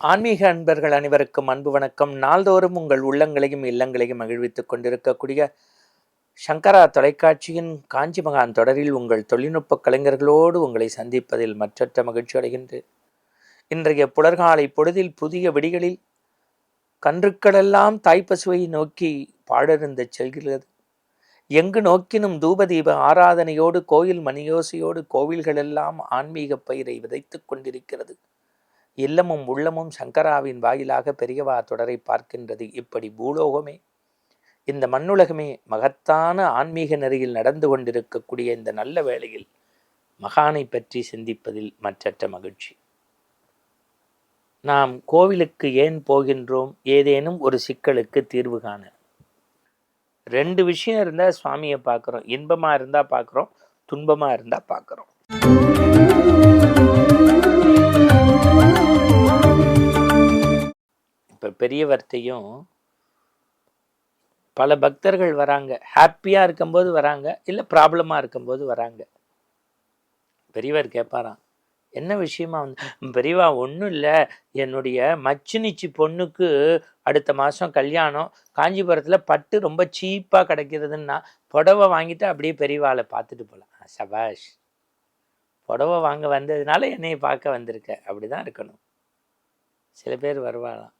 ஆன்மீக அன்பர்கள் அனைவருக்கும் அன்பு வணக்கம். நாள்தோறும் உங்கள் உள்ளங்களையும் இல்லங்களையும் மகிழ்வித்துக் கொண்டிருக்கக்கூடிய சங்கரா தொலைக்காட்சியின் காஞ்சி மகான் தொடரில் உங்கள் தொழில்நுட்ப கலைஞர்களோடு உங்களை சந்திப்பதில் மற்றற்ற மகிழ்ச்சி அடைகின்றேன். இன்றைய புலர்காலை பொழுதில் புதிய விடிகளில் கன்றுக்களெல்லாம் தாய்ப்பசுவை நோக்கி பாடறிந்து செல்கிறது. எங்கு நோக்கினும் தூபதீப ஆராதனையோடு கோயில் மணியோசையோடு கோவில்களெல்லாம் ஆன்மீக பயிரை விதைத்து கொண்டிருக்கிறது. இல்லமும் உள்ளமும் சங்கராவின் வாயிலாக பெரியவா தொடரை பார்க்கின்றது. இப்படி பூலோகமே இந்த மண்ணுலகமே மகத்தான ஆன்மீக நெறியில் நடந்து கொண்டிருக்கக்கூடிய இந்த நல்ல வேளையில் மகானை பற்றி சிந்திப்பதில் மற்றற்ற மகிழ்ச்சி. நாம் கோவிலுக்கு ஏன் போகின்றோம்? ஏதேனும் ஒரு சிக்கலுக்கு தீர்வு காண. ரெண்டு விஷயம் இருந்தால் சுவாமியை பார்க்குறோம். இன்பமாக இருந்தால் பார்க்குறோம். துன்பமாக இருந்தால் பார்க்குறோம். பெரியவர்த்தையும் பல பக்தர்கள் வராங்க. ஹாப்பியாக இருக்கும்போது வராங்க இல்லை ப்ராப்ளமாக இருக்கும்போது வராங்க. பெரியவர் கேட்பாராம் என்ன விஷயமா வந்து? பெரியவா ஒன்றும் இல்லை. என்னுடைய மச்சினிச்சி பொண்ணுக்கு அடுத்த மாதம் கல்யாணம். காஞ்சிபுரத்தில் பட்டு ரொம்ப சீப்பாக கிடைக்கிறதுன்னா புடவை வாங்கிட்டு அப்படியே பெரியவாளை பார்த்துட்டு போகலாம் சபாஷ் புடவை வாங்க வந்ததுனால என்னையை பார்க்க வந்திருக்க. அப்படி தான் இருக்கணும். சில பேர் வருவாளாம்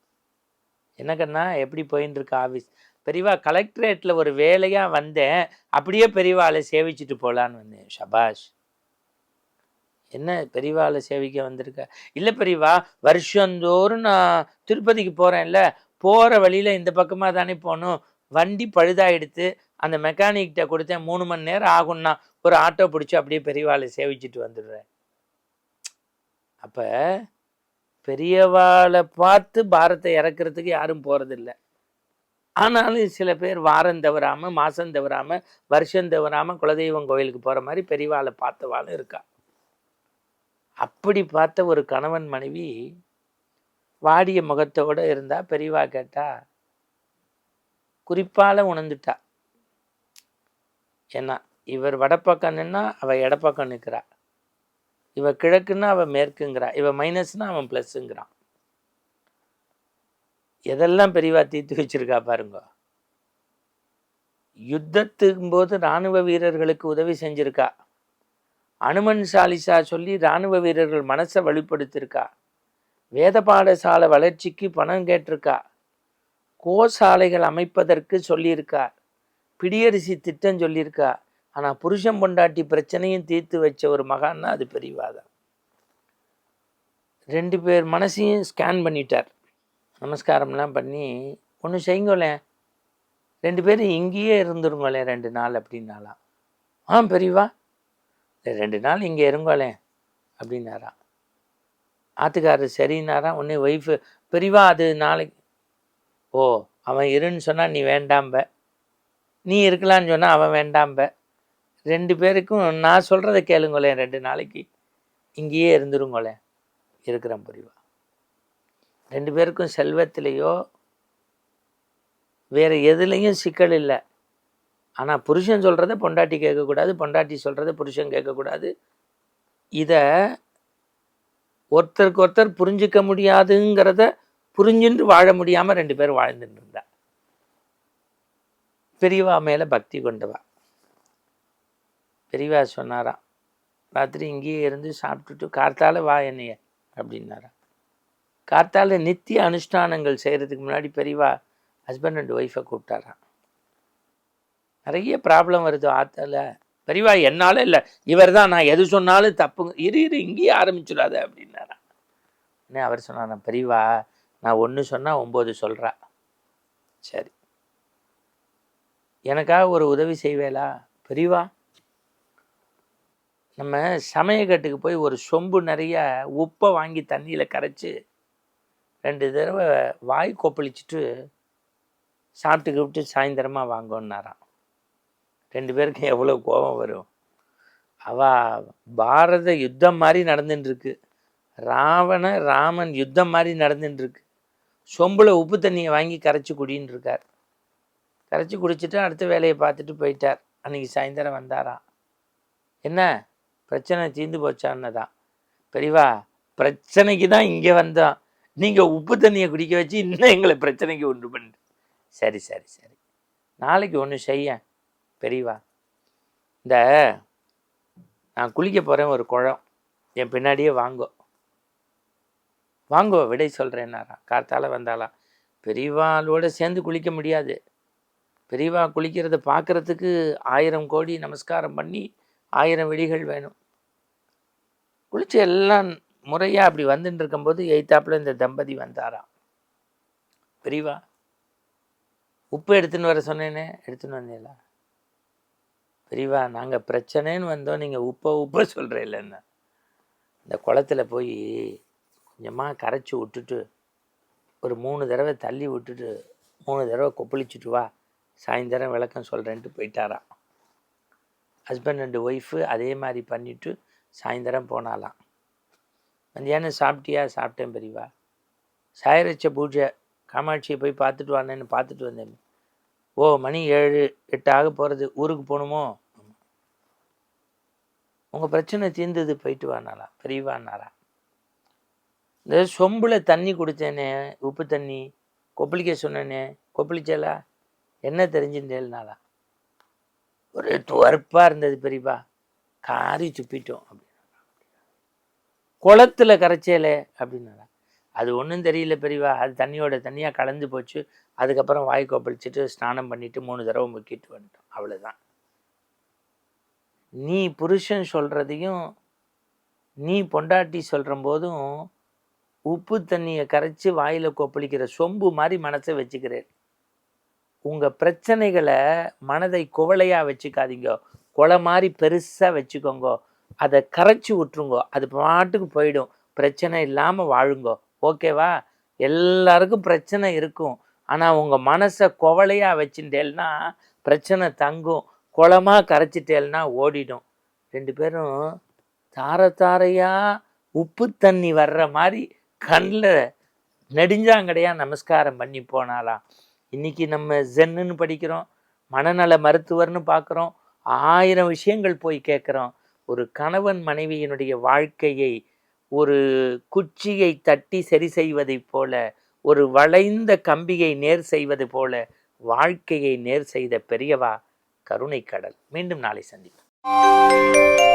என்ன கண்ணா எப்படி போயின்னு இருக்கு ஆஃபீஸ் பெரியவா கலெக்டரேட்டில் ஒரு வேலையாக வந்தேன். அப்படியே பெரியவாளை சேவிச்சுட்டு போகலான்னு வந்தேன். ஷபாஷ். என்ன பெரியவாளை சேவிக்க வந்திருக்க? இல்லை பெரியவா வருஷந்தோறும் நான் திருப்பதிக்கு போகிறேன்ல போகிற வழியில் இந்த பக்கமாக தானே போகணும். வண்டி பழுதாயிடுத்து அந்த மெக்கானிக்கிட்ட கொடுத்தேன். மூணு மணி நேரம் ஆகும்னா ஒரு ஆட்டோ பிடிச்சி அப்படியே பெரியவாளை சேவிச்சுட்டு வந்துடுறேன். அப்போ பெரியவாளை பார்த்து பாரத்தை இறக்குறதுக்கு யாரும் போகிறதில்ல ஆனாலும் சில பேர் வாரம் தவறாமல் மாதம் தவறாமல் வருஷம் தவறாமல் குலதெய்வம் கோயிலுக்கு போகிற மாதிரி பெரியவாளை பார்த்தவாளும் இருக்கா. அப்படி பார்த்த ஒரு கணவன் மனைவி வாடிய முகத்தோடு இருந்தால் பெரியவா கேட்டா குறிப்பால் உணர்ந்துட்டா. ஏன்னா இவர் வடப்பக்கம் நின்னா அவள் இடப்பக்கம் நிற்கிறா. இவன் கிழக்குன்னா அவன் மேற்குங்கிறா இவன் மைனஸ்னா அவன் ப்ளஸ்ஸுங்கிறான். எதெல்லாம் பெரியவா தீர்த்து வச்சிருக்கா பாருங்க. யுத்தத்துக்கும் போது இராணுவ வீரர்களுக்கு உதவி செஞ்சிருக்கா. அனுமன் சாலிசா சொல்லி இராணுவ வீரர்கள் மனசை வலுப்படுத்திருக்கா. வேத பாடசாலை வளர்ச்சிக்கு பணம் கேட்டிருக்கா. கோசாலைகள் அமைப்பதற்கு சொல்லியிருக்கா. பிடியரிசி திட்டம் சொல்லியிருக்கா. ஆனால் புருஷன் பொண்டாட்டி பிரச்சனையும் தீர்த்து வச்ச ஒரு மகான்னா அது பெரியவாதம் ரெண்டு பேர் மனசையும் ஸ்கேன் பண்ணிட்டார். நமஸ்காரம்லாம் பண்ணி ஒன்று செய்யுங்களேன். ரெண்டு பேரும் இங்கேயே இருந்துருங்களேன் ரெண்டு நாள் அப்படின்னாலாம் ஆ பெரியவா. ரெண்டு நாள் இங்கே இருங்கோளேன் அப்படின்னாராம். ஆத்துக்காரர் சரின்னாரா உடனே ஒய்ஃபு பெரியவா அது நாளைக்கு ஓ அவன் இருன்னு சொன்னால் நீ வேண்டாம்ப. நீ இருக்கலான்னு சொன்னால் அவன் வேண்டாம்ப. ரெண்டு பேருக்கும் நான் சொல்கிறத கேளுங்களேன் ரெண்டு நாளைக்கு. இங்கேயே இருந்துருங்களேன். இருக்கிறேன் புரிவா ரெண்டு பேருக்கும் செல்வத்திலேயோ வேறு எதுலேயும் சிக்கல் இல்லை. ஆனால் புருஷன் சொல்கிறத பொண்டாட்டி கேட்கக்கூடாது பொண்டாட்டி சொல்கிறத புருஷன் கேட்கக்கூடாது. இதை ஒருத்தருக்கு ஒருத்தர் புரிஞ்சிக்க முடியாதுங்கிறத புரிஞ்சுட்டு வாழ முடியாமல் ரெண்டு பேரும் வாழ்ந்துட்டு இருந்தா பெரியவா மேலே பக்தி கொண்டவா? பெரியவா சொன்னாராம் ராத்திரி இங்கேயே இருந்து சாப்பிட்டுட்டு கார்த்தால வா என்னைய அப்படின்னாராம். கார்த்தால நித்திய அனுஷ்டானங்கள் செய்கிறதுக்கு முன்னாடி பெரியவா ஹஸ்பண்ட் அண்ட் ஒய்ஃபை கூப்பிட்டாராம். நிறைய ப்ராப்ளம் வருது ஆத்தல. பெரியவா என்னால் இல்லை இவர் தான் நான் எது சொன்னாலும் தப்புங்க இரு இரு இங்கேயே ஆரம்பிச்சிடாத அப்படின்னாராம். உடனே அவர் சொன்னாராம் பெரியவா நான் ஒன்று சொன்னால் ஒம்பது சொல்கிறா சரி. எனக்காக ஒரு உதவி செய்வேலா பெரியவா? நம்ம சமயக்கட்டுக்கு போய் ஒரு சொம்பு நிறைய உப்பை வாங்கி தண்ணியில் கரைச்சி ரெண்டு தடவை வாய் கொப்பளிச்சுட்டு சாப்பிட்டு கிப்பிட்டு சாயந்தரமாக வாங்கன்னாராம். ரெண்டு பேருக்கும் எவ்வளோ கோபம் வரும். அவ பாரத யுத்தம் மாதிரி நடந்துட்டுருக்கு. ராவண ராமன் யுத்தம் மாதிரி நடந்துட்டுருக்கு. சொம்பில் உப்பு தண்ணியை வாங்கி கரைச்சி குடின்னு இருக்கார் கரைச்சி குடிச்சிட்டு அடுத்த வேலையை பார்த்துட்டு போயிட்டார். அன்னைக்கு சாயந்தரம் வந்தாராம். என்ன? பிரச்சனை தீர்ந்து போச்சான்னு தான் பெரியவா பிரச்சனைக்கு தான் இங்கே வந்தோம். நீங்கள் உப்பு தண்ணியை குடிக்க வச்சு இன்னும் எங்களை பிரச்சனைக்கு உண்டு பண்ணு சரி சரி சரி. நாளைக்கு ஒன்று செய்ய பெரியவா இந்த நான் குளிக்க போகிறேன் ஒரு குளம் என் பின்னாடியே வாங்கோ. வாங்கோ விடை சொல்கிறேன்னாரா கார்த்தால வந்தாலாம் பெரியவாளோட சேர்ந்து குளிக்க முடியாது. பெரியவா குளிக்கிறத பார்க்குறதுக்கு ஆயிரம் கோடி நமஸ்காரம் பண்ணி ஆயிரம் விழிகள் வேணும். குளிச்சு எல்லாம் முறையாக அப்படி வந்துட்டு இருக்கும்போது எய்த்தாப்பில் இந்த தம்பதி வந்தாராம். பெரியவா உப்பு எடுத்துன்னு வர சொன்னேனே எடுத்துன்னு வந்தீங்களா? பெரியவா நாங்கள் பிரச்சனைன்னு வந்தோம் நீங்கள் உப்பை உப்பை சொல்கிற இல்லைன்னா இந்த குளத்துல போய் கொஞ்சமாக கரைச்சி விட்டுட்டு ஒரு மூணு தடவை தள்ளி விட்டுட்டு மூணு தடவை கொப்பளிச்சுட்டு வா சாயந்தரம் விளக்கம் சொல்கிறேன்ட்டு போயிட்டாராம். ஹஸ்பண்ட் அண்டு ஒய்ஃபு அதே மாதிரி பண்ணிவிட்டு சாயந்தரம் போனாலாம். மத்தியானம் சாப்பிட்டியா? சாப்பிட்டேன் பெரியவா. சாயரச்ச பூஜை. காமாட்சியை போய் பார்த்துட்டு வானேன்னு பார்த்துட்டு வந்தேன். ஓ மணி ஏழு எட்டு ஆக போகிறது ஊருக்கு போகணுமோ? உங்கள் பிரச்சனை தீர்ந்தது போயிட்டு வானாலா பெரியவானாரா இந்த சொம்பில் தண்ணி குடித்தேனே உப்பு தண்ணி கொப்பளிக்க சொன்னேனே கொப்பளிச்சலா? என்ன தெரிஞ்சுட்டேன்னாலா ஒரே துவர்ப்பாக இருந்தது பெரியப்பா. காரி துப்பிட்டோம் அப்படின்னு. குளத்துல கரைச்சேலே அப்படின்னா அது ஒன்றும் தெரியல பெரியவா அது தண்ணியோட தண்ணியாக கலந்து போச்சு. அதுக்கப்புறம் வாய் கொப்பளிச்சுட்டு ஸ்நானம் பண்ணிவிட்டு மூணு தடவை முக்கிட்டு வந்துட்டோம். அவ்வளோதான் நீ புருஷன் சொல்கிறதையும் நீ பொண்டாட்டி சொல்கிற போதும் உப்பு தண்ணியை கரைச்சி வாயில் கொப்பளிக்கிற சொம்பு மாதிரி மனசை வச்சுக்கிறேன். உங்கள் பிரச்சனைகளை மனதை குவளையாக வச்சுக்காதீங்க. கொலை மாதிரி பெருசாக வச்சுக்கோங்க. அதை கரைச்சி விட்ருங்கோ அது பாட்டுக்கு போயிடும். பிரச்சனை இல்லாமல் வாழுங்கோ. ஓகேவா? எல்லாருக்கும் பிரச்சனை இருக்கும். ஆனால் உங்கள் மனசை குவளையாக வச்சுட்டேல்னா பிரச்சனை தங்கும். குளமாக கரைச்சிட்டேல்னா ஓடிடும். ரெண்டு பேரும் தார தாரையாக உப்பு தண்ணி வர்ற மாதிரி கண்ணில் நெடுஞ்சாங்கடையாக நமஸ்காரம் பண்ணி போனாலாம் இன்னைக்கு நம்ம ஜென்னுன்னு படிக்கிறோம் மனநல மருத்துவர்னு பார்க்குறோம் ஆயிரம் விஷயங்கள் போய் கேட்குறோம். ஒரு கணவன் மனைவியினுடைய வாழ்க்கையை ஒரு குச்சியை தட்டி சரி செய்வதைப் போல ஒரு வளைந்த கம்பியை நேர் செய்வது போல வாழ்க்கையை நேர் செய்த பெரியவா கருணை கடல் மீண்டும் நாளை சந்திப்போம்.